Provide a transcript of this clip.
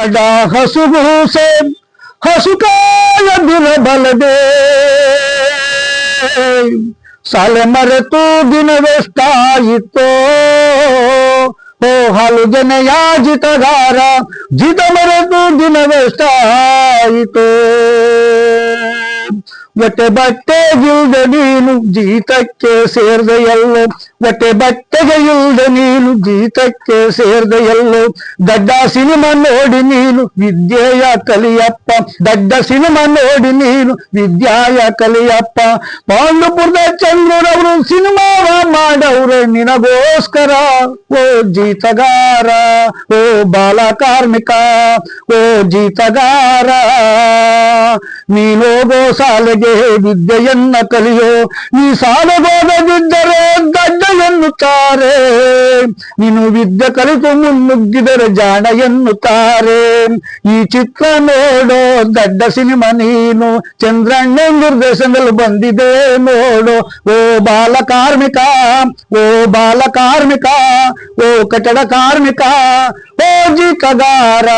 लाडा हसु से हसु का बल दे। साल मरे तू दिन तो ओ हाल जन याजित गारा जित मरे तू दिन तो। ಒಟ್ಟೆ ಬಟ್ಟೆಗಿಲ್ದ ನೀನು ಜೀತಕ್ಕೆ ಸೇರ್ದ ಎಲ್ಲೋ. ಒಟ್ಟೆ ಬಟ್ಟೆಗೆ ಇಲ್ದ ನೀನು ಜೀತಕ್ಕೆ ಸೇರ್ದ ಎಲ್ಲೋ. ದಡ್ಡ ಸಿನಿಮಾ ನೋಡಿ ನೀನು ವಿದ್ಯೆಯ ಕಲಿಯಪ್ಪ. ದಡ್ಡ ಸಿನಿಮಾ ನೋಡಿ ನೀನು ವಿದ್ಯಾಯ ಕಲಿಯಪ್ಪ. ಪಾಂಡುಪುರದ ಚಂದ್ರರವರು ಸಿನಿಮಾವ ಮಾಡವ್ರೆ ನಿನಗೋಸ್ಕರ. ಓ ಜೀತಗಾರ, ಓ ಬಾಲ ಕಾರ್ಮಿಕ ಓ ಜೀತಗಾರ. ನೀನೋಗೋ ಸಾಲೆಗೆ ವಿದ್ಯೆಯನ್ನ ಕಲಿಯೋ, ನೀ ಸಾಲಗೋಗದಿದ್ದರೆ ದಡ್ಡ ಎನ್ನುತ್ತಾರೆ ನೀನು ವಿದ್ಯೆ ಕಲಿತು ಮುನ್ನುಗ್ಗಿದರೆ ಜಾಣ ಎನ್ನುತ್ತಾರೆ ಈ ಚಿತ್ರ ನೋಡೋ ದಡ್ಡ ಸಿನಿಮಾ ನೀನು, ಚಂದ್ರಣ್ಣ ನಿರ್ದೇಶನದಲ್ಲಿ ಬಂದಿದೆ ನೋಡು. ಓ ಬಾಲ ಕಾರ್ಮಿಕ, ಓ ಬಾಲ ಕಾರ್ಮಿಕ, ಓ ಕಟ್ಟಡ ಕಾರ್ಮಿಕ, ಓ ಜೀತಗಾರ